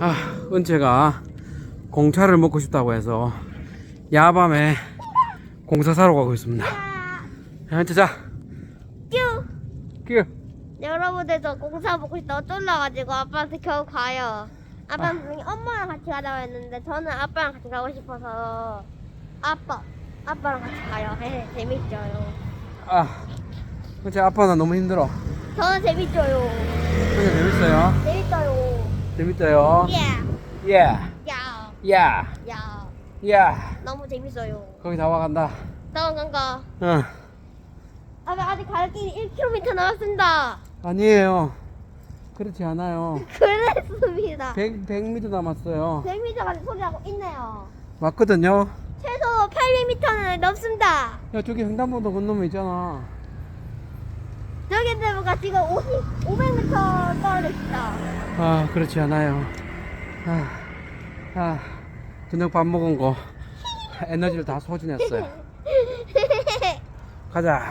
아, 은채가 공차를 먹고 싶다고 해서 야밤에 공사 사러 가고 있습니다. 야, 은채 자, 뀨! 끼우. 여러분들도 공사 보고 싶다고 쫄라가지고 아빠한테 겨우 가요. 아빠는 분명히 엄마랑 같이 가자고 했는데 저는 아빠랑 같이 가고 싶어서 아빠, 아빠랑 같이 가요. 헤헤, 재밌죠요. 아, 은채 아빠 나 너무 힘들어. 저는 재밌죠요. 은채 재밌어요? 재밌어요. 재밌어요? 예, 예, 야, 야, 야, 야. 너무 재밌어요. 거기 다 와간다. 다음 간가. 응. 아빠 아직 갈 길이 1km 남았습니다. 아니에요. 그렇지 않아요. 그랬습니다. 100, 100m 남았어요. 100m까지 소리하고 있네요. 맞거든요. 최소 800m는 넘습니다. 야, 저기 횡단보도 건너면 있잖아. 저기 대부가 지금 50, 500m 떨어져 있다. 아, 그렇지 않아요. 아, 아, 저녁 밥 먹은 거 에너지를 다 소진했어요. 가자.